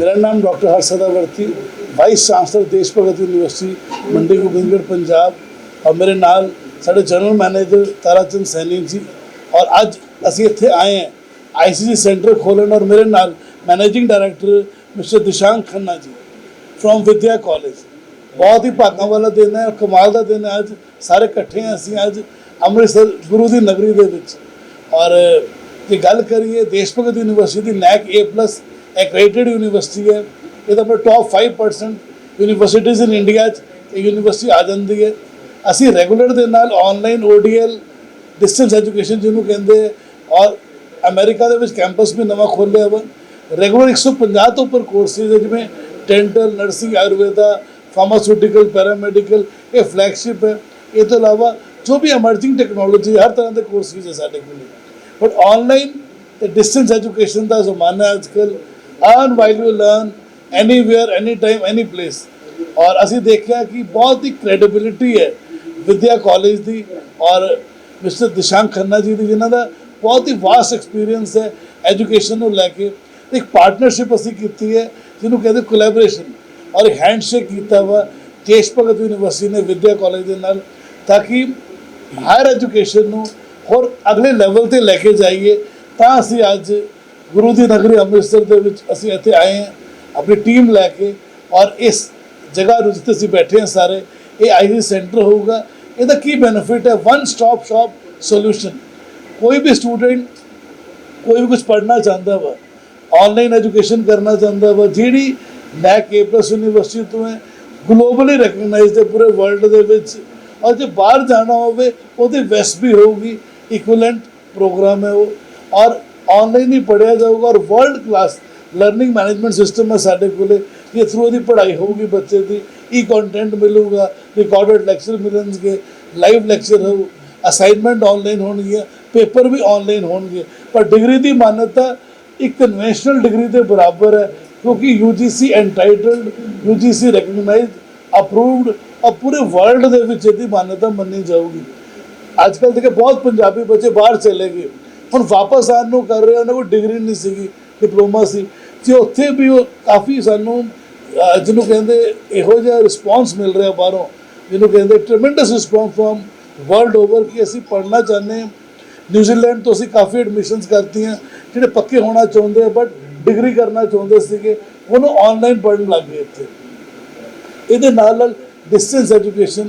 ਮੇਰਾ ਨਾਮ ਡਾਕਟਰ ਹਰਸਦਾ ਵਰਤੀ ਵਾਈਸ ਚਾਂਸਲਰ ਦੇਸ਼ ਭਗਤ ਯੂਨੀਵਰਸਿਟੀ ਮੰਡੀ ਗੋਬਿੰਦਗੜ੍ਹ, ਪੰਜਾਬ। ਔਰ ਮੇਰੇ ਨਾਲ ਸਾਡੇ ਜਨਰਲ ਮੈਨੇਜਰ ਤਾਰਾਚੰਦ ਸੈਣੀ ਜੀ। ਔਰ ਅੱਜ ਅਸੀਂ ਇੱਥੇ ਆਏ ਹਾਂ ਆਈਸੀਸੀ ਸੈਂਟਰ ਖੋਲ੍ਹਣ। ਔਰ ਮੇਰੇ ਨਾਲ managing director mister Dishank Khanna ji from Vidya college ਬਹੁਤ ਹੀ ਭਾਗਾਂ ਵਾਲਾ ਦਿਨ ਹੈ, ਕਮਾਲ ਦਾ ਦਿਨ ਹੈ ਅੱਜ। ਸਾਰੇ ਇਕੱਠੇ ਹਾਂ ਅਸੀਂ ਅੱਜ ਅੰਮ੍ਰਿਤਸਰ ਗੁਰੂ ਦੀ ਨਗਰੀ ਦੇ ਵਿੱਚ। ਔਰ ਜੇ ਗੱਲ ਕਰੀਏ ਦੇਸ਼ ਭਗਤ ਯੂਨੀਵਰਸਿਟੀ ਦੀ ਨੈਕ A+ ਐਕ੍ਰੈਡਿਟਡ ਯੂਨੀਵਰਸਿਟੀ ਹੈ। ਇਹ ਤਾਂ ਆਪਣੇ ਟੌਪ 5% ਯੂਨੀਵਰਸਿਟੀਜ਼ ਇਨ ਇੰਡੀਆ 'ਚ ਇਹ ਯੂਨੀਵਰਸਿਟੀ ਆ ਜਾਂਦੀ ਹੈ। ਅਸੀਂ ਰੈਗੂਲਰ ਦੇ ਨਾਲ ਆਨਲਾਈਨ ODL ਡਿਸਟੈਂਸ ਐਜੂਕੇਸ਼ਨ ਜਿਹਨੂੰ ਕਹਿੰਦੇ ਹੈ, ਔਰ ਅਮਰੀਕਾ ਦੇ ਵਿੱਚ ਕੈਂਪਸ ਵੀ ਨਵਾਂ ਖੋਲ੍ਹਿਆ ਵਾ। ਰੈਗੂਲਰ 150 ਤੋਂ ਉੱਪਰ ਕੋਰਸਿਸ ਜਿਵੇਂ dental nursing Ayurveda pharmaceutical paramedical ਇਹ ਫਲੈਗਸ਼ਿਪ ਹੈ। ਇਹ ਤੋਂ ਇਲਾਵਾ ਜੋ ਵੀ ਐਮਰਜਿੰਗ ਟੈਕਨੋਲੋਜੀ ਹਰ ਤਰ੍ਹਾਂ ਦੇ ਕੋਰਸਿਸ ਹੈ ਸਾਡੇ ਕੋਲ। ਬਟ ਆਨਲਾਈਨ ਤੇ ਡਿਸਟੈਂਸ ਐਜੂਕੇਸ਼ਨ ਦਾ ਜ਼ਮਾਨਾ ਹੈ ਅੱਜਕੱਲ earn while you learn anywhere any time any place ਔਰ ਅਸੀਂ ਦੇਖਿਆ ਕਿ ਬਹੁਤ ਹੀ ਕ੍ਰੈਡੀਬਿਲਿਟੀ ਹੈ ਵਿਦਿਆ ਕਾਲਜ ਦੀ ਔਰ ਮਿਸਟਰ ਦਿਸ਼ਾਂਕ ਖੰਨਾ ਜੀ ਦੀ ਜਿਨ੍ਹਾਂ ਦਾ ਬਹੁਤ ਹੀ ਵਾਸਟ ਐਕਸਪੀਰੀਅੰਸ ਹੈ ਐਜੂਕੇਸ਼ਨ ਨੂੰ ਲੈ ਕੇ ਇੱਕ ਪਾਰਟਨਰਸ਼ਿਪ ਅਸੀਂ ਕੀਤੀ ਹੈ ਜਿਹਨੂੰ ਕਹਿੰਦੇ ਕੋਲੈਬੋਰੇਸ਼ਨ ਔਰ ਹੈਂਡਸ਼ੇਕ ਕੀਤਾ ਵਾ ਦੇਸ਼ ਭਗਤ ਯੂਨੀਵਰਸਿਟੀ ਨੇ ਵਿਦਿਆ ਕਾਲਜ ਦੇ ਨਾਲ ਤਾਂ ਕਿ ਹਾਇਰ ਐਜੂਕੇਸ਼ਨ ਨੂੰ ਹੋਰ ਅਗਲੇ ਲੈਵਲ ਤੇ ਲੈ ਕੇ ਜਾਈਏ ਤਾਂ ਅਸੀਂ ਅੱਜ ਗੁਰੂ ਦੀ ਨਗਰੀ ਅੰਮ੍ਰਿਤਸਰ ਦੇ ਵਿੱਚ ਅਸੀਂ ਇੱਥੇ ਆਏ ਹਾਂ, ਆਪਣੀ ਟੀਮ ਲੈ ਕੇ ਔਰ ਇਸ ਜਗ੍ਹਾ ਨੂੰ ਜਿੱਥੇ ਅਸੀਂ ਬੈਠੇ ਹਾਂ ਸਾਰੇ, ਇਹ ਆਈਜੀ ਸੈਂਟਰ ਹੋਊਗਾ। ਇਹਦਾ ਕੀ ਬੈਨੀਫਿਟ ਹੈ? ਵਨ ਸਟਾਪ ਸ਼ਾਪ ਸੋਲੂਸ਼ਨ ਕੋਈ ਵੀ ਸਟੂਡੈਂਟ ਕੋਈ ਵੀ ਕੁਝ ਪੜ੍ਹਨਾ ਚਾਹੁੰਦਾ ਵਾ ਆਨਲਾਈਨ ਐਜੂਕੇਸ਼ਨ ਕਰਨਾ ਚਾਹੁੰਦਾ ਵਾ, ਜਿਹੜੀ ਨੈਕ ਏ ਯੂਨੀਵਰਸਿਟੀ ਤੋਂ ਹੈ ਗਲੋਬਲੀ ਰੈਕਗਨਾਈਜ਼ਡ ਹੈ ਪੂਰੇ ਵਰਲਡ ਦੇ ਵਿੱਚ, ਔਰ ਜੇ ਬਾਹਰ ਜਾਣਾ ਹੋਵੇ, ਉਹਦੀ ਵੈਸ ਵੀ ਹੋਊਗੀ ਇਕੁਇਵਲੈਂਟ ਪ੍ਰੋਗਰਾਮ ਹੈ ਉਹ। ਔਰ ਆਨਲਾਈਨ ਹੀ ਪੜ੍ਹਿਆ ਜਾਊਗਾ ਔਰ world class learning management system ਹੈ ਸਾਡੇ ਕੋਲੇ, ਇਹ ਥਰੂ ਉਹਦੀ ਪੜ੍ਹਾਈ ਹੋਊਗੀ ਬੱਚੇ ਦੀ e ਈ ਕੰਟੈਂਟ ਮਿਲੂਗਾ ਰਿਕਾਰਡਡ ਲੈਕਚਰ ਮਿਲਣਗੇ ਲਾਈਵ ਲੈਕਚਰ ਹੋਊ ਅਸਾਈਨਮੈਂਟ ਆਨਲਾਈਨ ਹੋਣਗੀਆਂ ਪੇਪਰ ਵੀ ਆਨਲਾਈਨ ਹੋਣਗੇ, ਪਰ ਡਿਗਰੀ ਦੀ ਮਾਨਤਾ ਇੱਕ ਕਨਵੈਨਸ਼ਨਲ ਡਿਗਰੀ ਦੇ ਬਰਾਬਰ ਹੈ, ਕਿਉਂਕਿ UGC entitled UGC recognised approved ਔਰ ਪੂਰੇ ਵਰਲਡ ਦੇ ਵਿੱਚ ਇਹਦੀ ਮਾਨਤਾ ਮੰਨੀ ਜਾਊਗੀ। ਅੱਜ ਕੱਲ੍ਹ ਦੇਖੇ, ਬਹੁਤ ਪੰਜਾਬੀ ਬੱਚੇ ਬਾਹਰ ਚਲੇ ਗਏ। ਹੁਣ ਵਾਪਸ ਆਉਣ ਨੂੰ ਕਰ ਰਹੇ ਉਹਨਾਂ ਕੋਲ ਡਿਗਰੀ ਨਹੀਂ ਸੀਗੀ, ਡਿਪਲੋਮਾ ਸੀ। ਤੇ ਉੱਥੇ ਵੀ ਉਹ ਕਾਫੀ ਸਾਨੂੰ ਜਿਹਨੂੰ ਕਹਿੰਦੇ ਇਹੋ ਜਿਹਾ ਰਿਸਪੌਂਸ ਮਿਲ ਰਿਹਾ ਬਾਹਰੋਂ, ਜਿਹਨੂੰ ਕਹਿੰਦੇ tremendous response from world over ਕਿ ਅਸੀਂ ਪੜ੍ਹਨਾ ਚਾਹੁੰਦੇ ਹਾਂ। ਨਿਊਜ਼ੀਲੈਂਡ ਤੋਂ ਅਸੀਂ ਕਾਫੀ ਐਡਮਿਸ਼ਨਸ ਕਰਤੀਆਂ, ਜਿਹੜੇ ਪੱਕੇ ਹੋਣਾ ਚਾਹੁੰਦੇ ਆ ਬਟ ਡਿਗਰੀ ਕਰਨਾ ਚਾਹੁੰਦੇ ਸੀਗੇ, ਉਹਨੂੰ ਆਨਲਾਈਨ ਪੜ੍ਹਨ ਲੱਗ ਗਏ ਇੱਥੇ। ਇਹਦੇ ਨਾਲ ਨਾਲ ਡਿਸਟੈਂਸ ਐਜੂਕੇਸ਼ਨ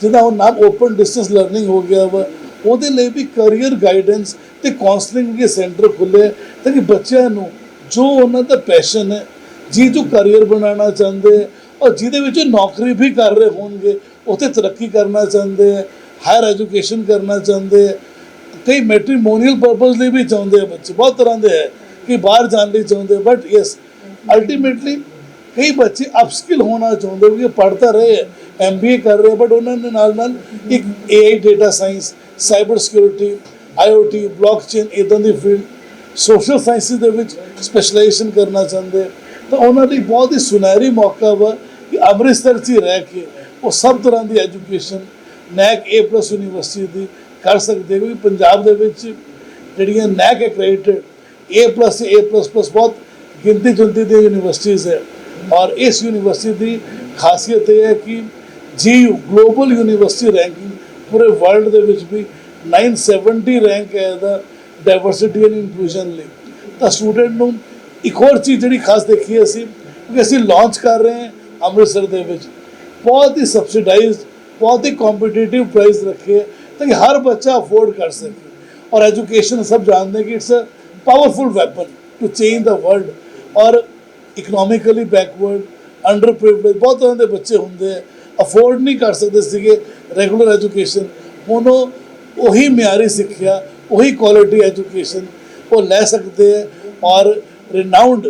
ਜਿਹਦਾ ਹੁਣ ਨਾਮ ਓਪਨ ਡਿਸਟੈਂਸ ਲਰਨਿੰਗ ਹੋ ਗਿਆ ਵਾ ਉਹਦੇ ਲਈ ਵੀ ਕੈਰੀਅਰ ਗਾਈਡੈਂਸ ਤੇ ਕਾਉਂਸਲਿੰਗ ਦੇ ਸੈਂਟਰ ਖੁੱਲੇ ਤਾਂ ਕਿ ਬੱਚਿਆਂ ਨੂੰ ਜੋ ਉਹਨਾਂ ਦਾ ਪੈਸ਼ਨ ਹੈ, ਜੀ ਜੋ ਕੈਰੀਅਰ ਬਣਾਉਣਾ ਚਾਹੁੰਦੇ ਔਰ ਜਿਹਦੇ ਵਿੱਚ ਨੌਕਰੀ ਵੀ ਕਰ ਰਹੇ ਹੋਣਗੇ, ਉੱਥੇ ਤਰੱਕੀ ਕਰਨਾ ਚਾਹੁੰਦੇ ਹੈ ਹਾਇਰ ਐਜੂਕੇਸ਼ਨ ਕਰਨਾ ਚਾਹੁੰਦੇ ਕਈ ਮੈਟ੍ਰੀਮੋਨੀਅਲ ਪਰਪਸ ਲਈ ਵੀ ਚਾਹੁੰਦੇ ਆ ਬੱਚੇ, ਬਹੁਤ ਤਰ੍ਹਾਂ ਦੇ ਹੈ ਕਿ ਬਾਹਰ ਜਾਣ ਲਈ ਚਾਹੁੰਦੇ ਬਟ ਯੈਸ ਅਲਟੀਮੇਟਲੀ ਕਈ ਬੱਚੇ ਅਪਸਕਿਲ ਹੋਣਾ ਚਾਹੁੰਦੇ ਕਿ ਪੜ੍ਹ ਤਾਂ ਰਹੇ ਐਮਬੀਏ ਕਰ ਰਹੇ ਬਟ ਉਹਨਾਂ ਦੇ ਨਾਲ ਨਾਲ ਇੱਕ AI data science cyber security IOT blockchain ਇਦਾਂ ਦੀ ਫੀਲਡ ਸੋਸ਼ਲ ਸਾਇੰਸਿਸ ਦੇ ਵਿੱਚ ਸਪੈਸ਼ਲਾਈਜੇਸ਼ਨ ਕਰਨਾ ਚਾਹੁੰਦੇ ਤਾਂ ਉਹਨਾਂ ਲਈ ਬਹੁਤ ਹੀ ਸੁਨਹਿਰੀ ਮੌਕਾ ਵਾ ਕਿ ਅੰਮ੍ਰਿਤਸਰ 'ਚ ਰਹਿ ਕੇ ਉਹ ਸਭ ਤਰ੍ਹਾਂ ਦੀ ਐਜੂਕੇਸ਼ਨ ਨੈਕ A+ ਯੂਨੀਵਰਸਿਟੀ ਦੀ ਕਰ ਸਕਦੇ ਕਿਉਂਕਿ ਪੰਜਾਬ ਦੇ ਵਿੱਚ ਜਿਹੜੀਆਂ ਨੈਕ ਐਕ੍ਰੈਡਿਟਡ A+ A++ ਬਹੁਤ ਗਿਣਤੀ ਚੁਣਤੀ ਦੀ ਯੂਨੀਵਰਸਿਟੀਜ਼ ਹੈ ਔਰ ਇਸ ਯੂਨੀਵਰਸਿਟੀ ਦੀ ਖਾਸੀਅਤ ਇਹ ਹੈ ਕਿ ਜੀ ਗਲੋਬਲ ਯੂਨੀਵਰਸਿਟੀ ਰੈਂਕਿੰਗ ਪੂਰੇ ਵਰਲਡ ਦੇ ਵਿੱਚ ਵੀ 970 ਰੈਂਕ ਹੈ ਦਾ ਡਾਈਵਰਸਿਟੀ ਐਂਡ ਇਨਕਲੂਜਨ ਲਈ। ਤਾਂ ਸਟੂਡੈਂਟ ਨੂੰ ਇੱਕ ਹੋਰ ਚੀਜ਼ ਜਿਹੜੀ ਖਾਸ ਦੇਖੀ ਅਸੀਂ ਕਿ ਅਸੀਂ ਲਾਂਚ ਕਰ ਰਹੇ ਹਾਂ ਅੰਮ੍ਰਿਤਸਰ ਦੇ ਵਿੱਚ। ਬਹੁਤ ਹੀ ਸਬਸਿਡਾਈਜ਼ਡ ਬਹੁਤ ਹੀ ਕੰਪੀਟੀਟਿਵ ਪ੍ਰਾਈਸ ਰੱਖੇ ਤਾਂ ਕਿ ਹਰ ਬੱਚਾ ਅਫੋਰਡ ਕਰ ਸਕੇ। ਔਰ ਐਜੂਕੇਸ਼ਨ ਸਭ ਜਾਣਦੇ ਕਿ it's a powerful weapon to change the world ਔਰ ਇਕਨੋਮਿਕਲੀ ਬੈਕਵਰਡ ਅੰਡਰ ਪ੍ਰਿਵਿਲੇਜ ਬਹੁਤ ਤਰ੍ਹਾਂ ਦੇ ਬੱਚੇ ਹੁੰਦੇ ਆ। ਅਫੋਰਡ ਨਹੀਂ ਕਰ ਸਕਦੇ ਸੀਗੇ ਰੈਗੂਲਰ ਐਜੂਕੇਸ਼ਨ। ਹੁਣ ਉਹ ਉਹੀ ਮਿਆਰੀ ਸਿੱਖਿਆ, ਉਹੀ ਕੁਆਲਿਟੀ ਐਜੂਕੇਸ਼ਨ ਉਹ ਲੈ ਸਕਦੇ ਹੈ ਔਰ ਰਿਨਾਊਂਡ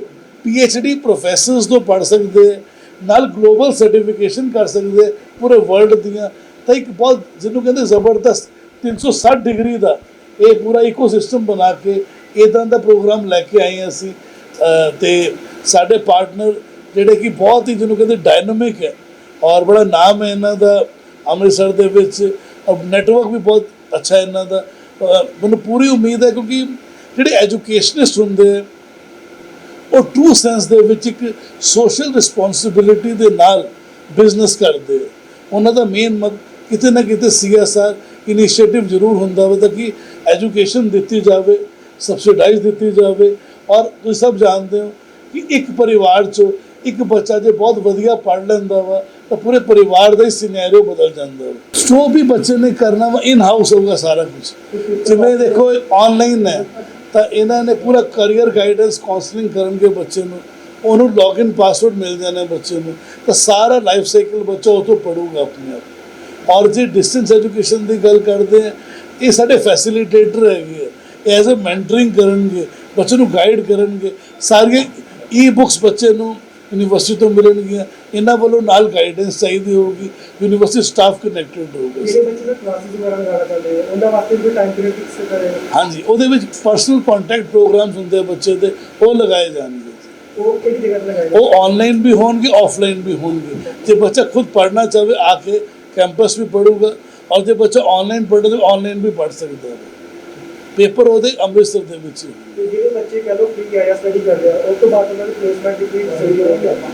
ਡੀ ਪ੍ਰੋਫੈਸਰਸ ਤੋਂ ਪੜ੍ਹ ਸਕਦੇ ਹੈ, ਨਾਲ ਗਲੋਬਲ ਸਰਟੀਫਿਕੇਸ਼ਨ ਕਰ ਸਕਦੇ ਪੂਰੇ ਵਰਲਡ ਦੀਆਂ। ਤਾਂ ਇੱਕ ਬਹੁਤ ਜਿਹਨੂੰ ਕਹਿੰਦੇ ਜ਼ਬਰਦਸਤ 360 ਡਿਗਰੀ ਦਾ ਇਹ ਪੂਰਾ ਇਕੋਸਿਸਟਮ ਬਣਾ ਕੇ ਇਦਾਂ ਦਾ ਪ੍ਰੋਗਰਾਮ ਲੈ ਕੇ ਆਏ ਅਸੀਂ। ਅਹ ਤੇ ਸਾਡੇ ਪਾਰਟਨਰ ਜਿਹੜੇ ਕਿ ਬਹੁਤ ਹੀ ਜਿਹਨੂੰ ਕਹਿੰਦੇ ਡਾਇਨਾਮਿਕ ਹੈ। ਔਰ ਬੜਾ ਨਾਮ ਹੈ ਇਹਨਾਂ ਦਾ, ਅੰਮ੍ਰਿਤਸਰ ਦੇ ਵਿੱਚ। ਔਰ ਨੈਟਵਰਕ ਵੀ ਬਹੁਤ ਅੱਛਾ ਹੈ ਇਹਨਾਂ ਦਾ। ਮੈਨੂੰ ਪੂਰੀ ਉਮੀਦ ਹੈ ਕਿਉਂਕਿ ਜਿਹੜੇ ਐਜੂਕੇਸ਼ਨਿਸਟ ਹੁੰਦੇ ਆ ਉਹ ਟਰੂ ਸੈਂਸ ਦੇ ਵਿੱਚ ਇੱਕ ਸੋਸ਼ਲ ਰਿਸਪੌਂਸਿਬਿਲਿਟੀ ਦੇ ਨਾਲ ਬਿਜ਼ਨਸ ਕਰਦੇ ਆ। ਉਹਨਾਂ ਦਾ ਮੇਨ ਮਤ ਕਿਤੇ ਨਾ ਕਿਤੇ ਸੀਐਸਆਰ ਇਨੀਸ਼ੀਏਟਿਵ ਜ਼ਰੂਰ ਹੁੰਦਾ ਵਾ, ਤਾਂ ਕਿ ਐਜੂਕੇਸ਼ਨ ਦਿੱਤੀ ਜਾਵੇ ਸਬਸਿਡਾਈਜ਼ ਦਿੱਤੀ ਜਾਵੇ। ਔਰ ਤੁਸੀਂ ਸਭ ਜਾਣਦੇ ਹੋ ਕਿ ਇੱਕ ਪਰਿਵਾਰ ਚੋਂ ਇੱਕ ਬੱਚਾ ਜੇ ਬਹੁਤ ਵਧੀਆ ਪੜ੍ਹ ਲੈਂਦਾ ਵਾ ਤਾਂ ਪੂਰੇ ਪਰਿਵਾਰ ਦਾ ਹੀ ਸਿਨੈਰੀਓ ਬਦਲ ਜਾਂਦਾ ਵਾ ਜੋ ਵੀ ਬੱਚੇ ਨੇ ਕਰਨਾ ਵਾ ਇਨ ਹਾਊਸ ਹੋਊਗਾ ਸਾਰਾ ਕੁਝ ਜਿਵੇਂ ਦੇਖੋ ਆਨਲਾਈਨ ਹੈ, ਤਾਂ ਇਹਨਾਂ ਨੇ ਪੂਰਾ ਕੈਰੀਅਰ ਗਾਈਡੈਂਸ ਕਾਉਂਸਲਿੰਗ ਕਰਨਗੇ ਬੱਚੇ ਨੂੰ। ਉਹਨੂੰ ਲੌਗਇਨ ਪਾਸਵਰਡ ਮਿਲ ਜਾਣਾ ਬੱਚੇ ਨੂੰ। ਤਾਂ ਸਾਰਾ ਲਾਈਫ ਸਾਈਕਲ ਬੱਚਾ ਉਹ ਤੋਂ ਪੜੂਗਾ ਆਪਣੇ ਆਪ। ਔਰ ਜੇ ਡਿਸਟੈਂਸ ਐਜੂਕੇਸ਼ਨ ਦੀ ਗੱਲ ਕਰਦੇ ਆ, ਇਹ ਸਾਡੇ ਫੈਸਿਲਿਟੇਟਰ ਹੈਗੇ ਆ। ਐਜ਼ ਅ ਮੈਂਟਰਿੰਗ ਕਰਨਗੇ, ਬੱਚੇ ਨੂੰ ਗਾਈਡ ਕਰਨਗੇ। ਸਾਰੀਆਂ ਈ ਬੁੱਕਸ ਬੱਚੇ ਨੂੰ ਯੂਨੀਵਰਸਿਟੀ ਤੋਂ ਮਿਲਣਗੀਆਂ ਇਹਨਾਂ ਵੱਲੋਂ ਨਾਲ ਗਾਈਡੈਂਸ ਚਾਹੀਦੀ ਹੋਊਗੀ। ਯੂਨੀਵਰਸਿਟੀ ਸਟਾਫ ਕਨੈਕਟਡ ਹੋਊਗਾ। ਜਿਹੜੇ ਬੱਚੇ ਦਾ ਕਲਾਸਿਸ ਵਗੈਰਾ ਲਗਾ ਚੱਲਦੇ ਆ ਉਹਨਾਂ ਵਾਸਤੇ ਵੀ ਟਾਈਮ ਪੀਰੀਅਡ ਫਿਕਸ ਕਰੇ? ਹਾਂਜੀ ਉਹਦੇ ਵਿੱਚ ਪਰਸਨਲ ਕੰਟੈਕਟ ਪ੍ਰੋਗਰਾਮਸ ਹੁੰਦੇ ਬੱਚੇ ਦੇ ਉਹ ਲਗਾਏ ਜਾਣਗੇ। ਉਹ ਉਹ ਆਨਲਾਈਨ ਵੀ ਹੋਣਗੇ ਆਫਲਾਈਨ ਵੀ ਹੋਣਗੇ। ਜੇ ਬੱਚਾ ਖੁਦ ਪੜ੍ਹਨਾ ਚਾਹੇ ਆ ਕੇ ਕੈਂਪਸ ਵੀ ਪੜੂਗਾ ਔਰ ਜੇ ਬੱਚਾ ਆਨਲਾਈਨ ਪੜ੍ਹਦਾ ਤਾਂ ਆਨਲਾਈਨ ਵੀ ਪੜ੍ਹ ਸਕਦਾ ਹੈ। ਪੇਪਰ ਉਹਦੇ ਅੰਮ੍ਰਿਤਸਰ ਦੇ ਵਿੱਚ। ਤੇ ਜਿਹੜੇ ਬੱਚੇ ਕਹ ਲੋ ਆਇਆ ਸਟੱਡੀ ਕਰ ਰਿਹਾ ਉਸ ਤੋਂ ਬਾਅਦ ਉਹਨਾਂ ਦੀ ਪਲੇਸਮੈਂਟ ਦੀ ਕੋਈ ਫੈਸਿਲਿਟੀ ਹੋਏਗੀ ਆਪਾਂ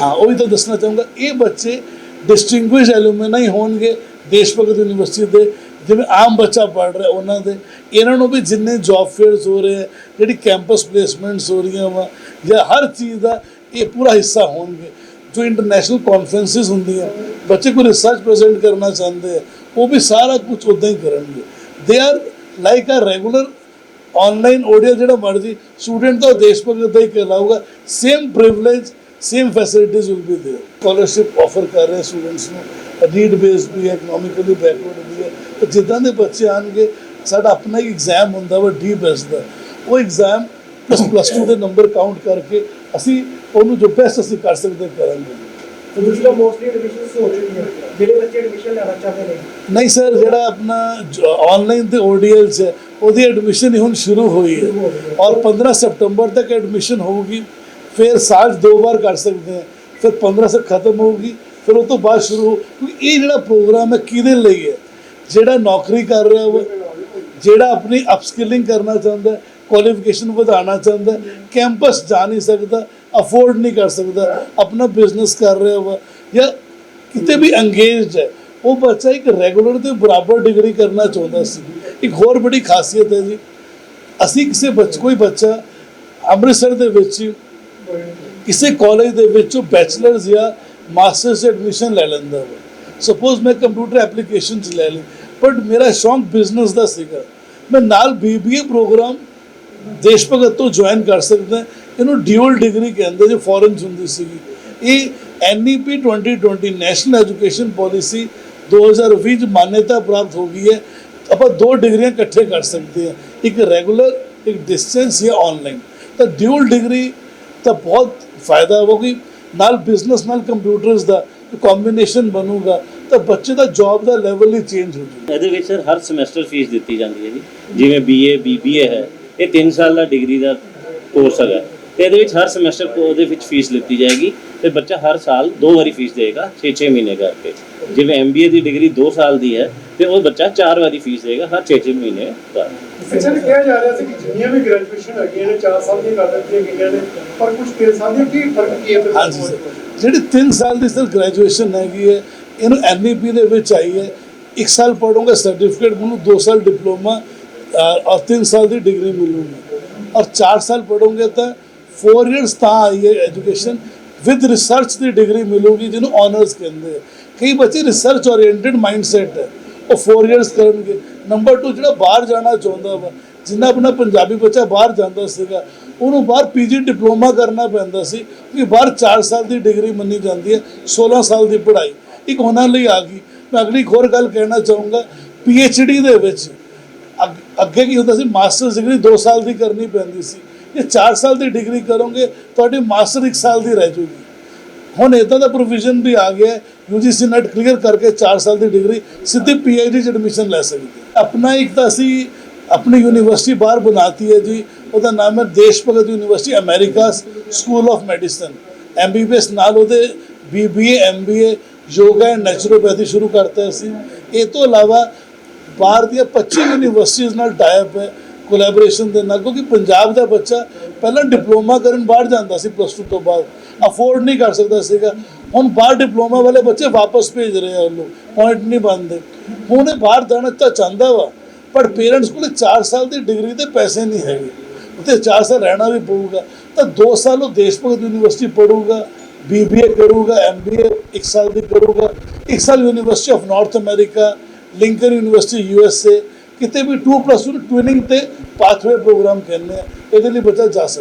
ਹਾਂ ਉਹ ਵੀ ਤਾਂ ਦੱਸਣਾ ਚਾਹੂੰਗਾ ਇਹ ਬੱਚੇ ਡਿਸਟਿੰਗੁਇਸ਼ ਐਲੂਮਨਾਈ ਹੋਣਗੇ ਦੇਸ਼ ਭਗਤ ਯੂਨੀਵਰਸਿਟੀ ਦੇ ਜਿਵੇਂ ਆਮ ਬੱਚਾ ਪੜ੍ਹ ਰਿਹਾ ਉਹਨਾਂ ਦੇ। ਇਹਨਾਂ ਨੂੰ ਵੀ ਜਿੰਨੇ ਜੌਬ ਫੇਅਰਸ ਹੋ ਰਹੇ ਜਿਹੜੀ ਕੈਂਪਸ ਪਲੇਸਮੈਂਟਸ ਹੋ ਰਹੀਆਂ ਵਾ ਜਾਂ ਹਰ ਚੀਜ਼ ਦਾ ਇਹ ਪੂਰਾ ਹਿੱਸਾ ਹੋਣਗੇ। ਜੋ ਇੰਟਰਨੈਸ਼ਨਲ ਕਾਨਫਰੰਸਿਸ ਹੁੰਦੀਆਂ ਬੱਚੇ ਕੋਈ ਰਿਸਰਚ ਪ੍ਰੈਜ਼ੈਂਟ ਕਰਨਾ ਚਾਹੁੰਦੇ ਆ ਉਹ ਵੀ ਸਾਰਾ ਕੁਝ ਉਦਾਂ ਹੀ ਕਰਨਗੇ। They are like a regular online audio ਜਿਹੜਾ ਮਰਜੀ ਸਟੂਡੈਂਟ ਤਾਂ ਦੇਸ਼ ਭਗਤ ਦਾ ਹੀ ਕਹਿਲਾਊਗਾ same privilege same facilities will be there scholarship offer ਕਰ ਰਹੇ ਸਟੂਡੈਂਟਸ ਨੂੰ ਨੀਡ ਬੇਸਡ ਵੀ ਹੈ ਇਕਨੋਮਿਕਲੀ ਬੈਕਵਰਡ ਵੀ ਹੈ ਤੇ ਜਿੱਦਾਂ ਦੇ ਬੱਚੇ ਆਣਗੇ ਸਾਡਾ ਆਪਣਾ ਇੱਕ ਐਗਜ਼ਾਮ ਹੁੰਦਾ ਵਾ ਡੀ ਬੈਸ ਦਾ ਉਹ ਐਗਜ਼ਾਮ ਪਲੱਸ ਪਲੱਸ 2 ਦੇ ਨੰਬਰ ਕਾਊਂਟ ਕਰਕੇ ਅਸੀਂ ਉਹਨੂੰ ਜੋ ਬੈਸਟ ਅਸੀਂ ਕਰ ਸਕਦੇ ਕਰਾਂਗੇ ਤੇ ਦੂਜੀ ਤਾਂ ਮੋਸਟਲੀ ਐਡਮਿਸ਼ਨ ਹੋ ਚੁੱਕੀ ਹੈ ਜਿਹੜੇ ਬੱਚੇ ਐਡਮਿਸ਼ਨ ਲੈਣਾ ਚਾਹੁੰਦੇ ਨੇ। ਨਹੀਂ ਸਰ ਜਿਹੜਾ ਆਪਣਾ ਆਨਲਾਈਨ ਤੇ ਓਡੀਐਲਸ ਹੈ ਉਹਦੀ ਐਡਮਿਸ਼ਨ ਹੁਣ ਸ਼ੁਰੂ ਹੋਈ ਹੈ। ਔਰ 15 ਸਤੰਬਰ ਤੱਕ ਐਡਮਿਸ਼ਨ ਹੋਊਗੀ। ਫਿਰ ਸਾਲ ਦੋ ਵਾਰ ਕਰ ਸਕਦੇ ਹਾਂ। ਫਿਰ 15 ਸੇ ਖਤਮ ਹੋਊਗੀ। ਫਿਰ ਉਹ ਤੋਂ ਬਾਅਦ ਸ਼ੁਰੂ ਹੋ ਕਿਉਂਕਿ ਇਹ ਜਿਹੜਾ ਪ੍ਰੋਗਰਾਮ ਹੈ ਕਿਹਦੇ ਲਈ ਹੈ? ਜਿਹੜਾ ਨੌਕਰੀ ਕਰ ਰਿਹਾ ਵਾ ਜਿਹੜਾ ਆਪਣੀ ਅਪਸਕਿਲਿੰਗ ਕਰਨਾ ਚਾਹੁੰਦਾ ਹੈ ਕੁਆਲੀਫਿਕੇਸ਼ਨ ਵਧਾਉਣਾ ਚਾਹੁੰਦਾ ਹੈ ਕੈਂਪਸ ਜਾ ਨਹੀਂ ਸਕਦਾ ਅਫੋਰਡ ਨਹੀਂ ਕਰ ਸਕਦਾ ਆਪਣਾ ਬਿਜ਼ਨਸ ਕਰ ਰਿਹਾ ਵਾ ਜਾਂ ਕਿਤੇ ਵੀ ਅੰਗੇਜਡ ਹੈ ਉਹ ਬੱਚਾ ਇੱਕ ਰੈਗੂਲਰ ਦੇ ਬਰਾਬਰ ਡਿਗਰੀ ਕਰਨਾ ਚਾਹੁੰਦਾ ਸੀ ਇੱਕ ਹੋਰ ਬੜੀ ਖਾਸੀਅਤ ਹੈ ਜੀ ਅਸੀਂ ਕਿਸੇ ਬੱਚ ਕੋਈ ਬੱਚਾ ਅੰਮ੍ਰਿਤਸਰ ਦੇ ਵਿੱਚ ਕਿਸੇ ਕਾਲਜ ਦੇ ਵਿੱਚ ਉਹ ਬੈਚਲਰਸ ਜਾਂ ਮਾਸਟਰਸ ਐਡਮਿਸ਼ਨ ਲੈ ਲੈਂਦਾ ਵਾ ਸਪੋਜ਼ ਮੈਂ ਕੰਪਿਊਟਰ ਐਪਲੀਕੇਸ਼ਨ ਚ ਲੈ ਲਈ ਬਟ ਮੇਰਾ ਸ਼ੌਂਕ ਬਿਜ਼ਨਸ ਦਾ ਸੀਗਾ ਮੈਂ ਨਾਲ ਬੀਬੀਏ ਪ੍ਰੋਗਰਾਮ ਦੇਸ਼ ਭਗਤ ਤੋਂ ਜੁਆਇਨ ਕਰ ਸਕਦਾ ਇਹਨੂੰ ਡਿਊਲ ਡਿਗਰੀ ਕਹਿੰਦੇ ਜੇ ਫੋਰਨ ਹੁੰਦੀ ਸੀਗੀ। ਇਹ E NEP 2020 national education policy 2020 ਚ ਮਾਨਤਾ ਪ੍ਰਾਪਤ ਹੋ ਗਈ ਹੈ। ਆਪਾਂ ਦੋ ਡਿਗਰੀਆਂ ਇਕੱਠੇ ਕਰ ਸਕਦੇ ਹਾਂ। ਇੱਕ ਰੈਗੂਲਰ ਇੱਕ ਡਿਸਟੈਂਸ ਜਾਂ ਆਨਲਾਈਨ ਤਾਂ ਡਿਊਲ ਡਿਗਰੀ ਤਾਂ ਬਹੁਤ ਫਾਇਦਾ ਹੋਊਗੀ। ਨਾਲ ਬਿਜ਼ਨਸ ਨਾਲ ਕੰਪਿਊਟਰਸ ਦਾ ਕੰਬੀਨੇਸ਼ਨ ਬਣੂਗਾ। ਤਾਂ ਬੱਚੇ ਦਾ ਜੌਬ ਦਾ ਲੈਵਲ ਹੀ ਚੇਂਜ ਹੋ ਜਾਊਗਾ। ਇਹਦੇ ਵਿੱਚ ਸਰ, ਹਰ ਸਮੈਸਟਰ ਫੀਸ ਦਿੱਤੀ ਜਾਂਦੀ ਹੈ ਜੀ। ਜਿਵੇਂ ਬੀਏ ਬੀਬੀਏ ਹੈ। ਇਹ 3 ਸਾਲ ਦਾ ਡਿਗਰੀ ਦਾ ਕੋਰਸ ਹੈਗਾ। ਤੇ ਇਹਦੇ ਵਿੱਚ ਹਰ ਸਮੈਸਟਰ ਉਹਦੇ ਵਿੱਚ ਫੀਸ ਲਿੱਤੀ ਜਾਏਗੀ ਤੇ ਬੱਚਾ ਹਰ ਸਾਲ ਦੋ ਵਾਰੀ ਫੀਸ ਦੇਗਾ 6-6 ਮਹੀਨੇ ਕਰਕੇ। ਜਿਵੇਂ ਐਮਬੀਏ ਦੀ ਡਿਗਰੀ 2 ਸਾਲ ਦੀ ਹੈ ਤੇ ਉਹ ਬੱਚਾ 4 ਵਾਰੀ ਫੀਸ ਦੇਗਾ ਹਰ 6-6 ਮਹੀਨੇ ਬਾਅਦ। ਅੱਛਾ ਇਹ ਕਿਹਾ ਜਾ ਰਿਹਾ ਸੀ ਕਿ ਜਿੰਨੀਆਂ ਵੀ ਗ੍ਰੈਜੂਏਸ਼ਨ ਹੈਗੀਆਂ ਨੇ 4 ਸਾਲ ਦੀਆਂ ਕਰ ਦਿੱਤੀਆਂ ਗਈਆਂ ਨੇ ਪਰ ਕੁਝ 3 ਸਾਲ ਦੀਆਂ ਕੀ ਫ਼ਰਕ ਕੀ ਹੈ ਫਿਰ? ਹਾਂਜੀ ਸਰ ਜਿਹੜੀ 3 ਸਾਲ ਦੀ ਸਰ ਗ੍ਰੈਜੂਏਸ਼ਨ ਹੈਗੀ ਹੈ ਇਹਨੂੰ ਐਨਈਪੀ ਦੇ ਵਿੱਚ ਆਈ ਹੈ। ਇੱਕ ਸਾਲ ਪੜੋਗੇ ਸਰਟੀਫਿਕੇਟ ਮੈਨੂੰ 2 ਸਾਲ ਡਿਪਲੋਮਾ ਔਰ 3 ਸਾਲ ਦੀ ਡਿਗਰੀ ਮਿਲੂਗੀ। ਔਰ 4 ਸਾਲ ਪੜੋਗੇ ਤਾਂ 4 ਇਅਰਸ ਤਾਂ ਆਈ ਐਜੂਕੇਸ਼ਨ ਵਿਦ ਰਿਸਰਚ ਦੀ ਡਿਗਰੀ ਮਿਲੂਗੀ ਜਿਹਨੂੰ ਆਨਰਸ ਕਹਿੰਦੇ ਆ। ਕਈ ਬੱਚੇ ਰਿਸਰਚ ਓਰੀਐਂਟਡ ਮਾਈਂਡਸੈਟ ਹੈ, ਉਹ 4 ਇਅਰਸ ਕਰਨਗੇ। ਨੰਬਰ 2 ਜਿਹੜਾ ਬਾਹਰ ਜਾਣਾ ਚਾਹੁੰਦਾ ਵਾ, ਜਿੰਨਾ ਆਪਣਾ ਪੰਜਾਬੀ ਬੱਚਾ ਬਾਹਰ ਜਾਂਦਾ ਸੀਗਾ, ਉਹਨੂੰ ਬਾਹਰ ਪੀਜੀ ਡਿਪਲੋਮਾ ਕਰਨਾ ਪੈਂਦਾ ਸੀ ਕਿ ਬਾਹਰ 4 ਸਾਲ ਦੀ ਡਿਗਰੀ ਮੰਨੀ ਜਾਂਦੀ ਹੈ 16 ਸਾਲ ਦੀ ਪੜ੍ਹਾਈ। ਇੱਕ ਉਹਨਾਂ ਲਈ ਆ ਗਈ। ਮੈਂ ਅਗਲੀ ਹੋਰ ਗੱਲ ਕਹਿਣਾ ਚਾਹੂੰਗਾ ਡੀ ਦੇ ਵਿੱਚ ਅੱਗੇ ਕੀ ਹੁੰਦਾ ਸੀ ਮਾਸਟਰਸ ਡਿਗਰੀ 2 ਸਾਲ ਦੀ ਕਰਨੀ ਪੈਂਦੀ ਸੀ। ਇਹ 4 ਸਾਲ ਦੀ ਡਿਗਰੀ ਕਰੋਗੇ, ਤੁਹਾਡੀ ਮਾਸਟਰ 1 ਸਾਲ ਦੀ ਰਹਿ ਜੂਗੀ। ਹੁਣ ਇਦਾਂ ਦਾ ਪ੍ਰੋਵੀਜ਼ਨ ਵੀ ਆ ਗਿਆ ਯੂਜੀਸੀ ਨੈਟ ਕਲੀਅਰ ਕਰਕੇ 4 ਸਾਲ ਦੀ ਡਿਗਰੀ, ਸਿੱਧੀ ਪੀਐਚਡੀ ਚ ਐਡਮਿਸ਼ਨ ਲੈ ਸਕਦੇ ਆਪਣਾ ਇੱਕ ਤਾਂ ਅਸੀਂ ਆਪਣੀ ਯੂਨੀਵਰਸਿਟੀ ਬਾਹਰ ਬਣਾਤੀ ਹੈ ਜੀ, ਉਹਦਾ ਨਾਮ ਹੈ Desh Bhagat university America school of medicine MBBS ਨਾਲ ਉਹਦੇ BBA MBA yoga and naturopathy ਸ਼ੁਰੂ ਕਰਤਾ ਸੀ ਇਹ ਤੋਂ ਇਲਾਵਾ ਬਾਹਰ ਦੀਆਂ 25 ਯੂਨੀਵਰਸਿਟੀਜ਼ ਨਾਲ ਟਾਈਪ ਹੈ। ਕੋਲੈਬੋਰੇਸ਼ਨ ਦੇ ਨਾਲ, ਕਿਉਂਕਿ ਪੰਜਾਬ ਦਾ ਬੱਚਾ ਪਹਿਲਾਂ ਡਿਪਲੋਮਾ ਕਰਨ ਬਾਹਰ ਜਾਂਦਾ ਸੀ ਪਲੱਸ 2 ਤੋਂ ਬਾਅਦ। ਅਫੋਰਡ ਨਹੀਂ ਕਰ ਸਕਦਾ ਸੀਗਾ। ਹੁਣ ਬਾਹਰ ਡਿਪਲੋਮਾ ਵਾਲੇ ਬੱਚੇ ਵਾਪਸ ਭੇਜ ਰਹੇ ਆ ਉਹਨੂੰ। ਪੁਆਇੰਟ ਨਹੀਂ ਬਣਦੇ। ਹੁਣ ਇਹ ਬਾਹਰ ਜਾਣਾ ਤਾਂ ਚਾਹੁੰਦਾ ਵਾ, ਪਰ ਪੇਰੈਂਟਸ ਕੋਲ 4 ਸਾਲ ਦੀ ਡਿਗਰੀ ਦੇ ਪੈਸੇ ਨਹੀਂ ਹੈਗੇ। ਉੱਥੇ 4 ਸਾਲ ਰਹਿਣਾ ਵੀ ਪਊਗਾ। ਤਾਂ 2 ਸਾਲ ਉਹ ਦੇਸ਼ ਭਗਤ ਯੂਨੀਵਰਸਿਟੀ ਪੜੂਗਾ ਬੀਬੀਏ ਕਰੂਗਾ ਐਮਬੀਏ ਇੱਕ ਸਾਲ ਦੀ ਕਰੂਗਾ। ਇੱਕ ਸਾਲ university of North America, Lincoln university USA ਕਿਤੇ ਵੀ 2+2 ਟਵਿਨਿੰਗ ਤੇ ਪਾਥਵੇ ਪ੍ਰੋਗਰਾਮ ਕਹਿੰਦੇ ਆ ਇਹਦੇ ਲਈ ਬੱਚਾ ਜਾ ਸਕਦਾ।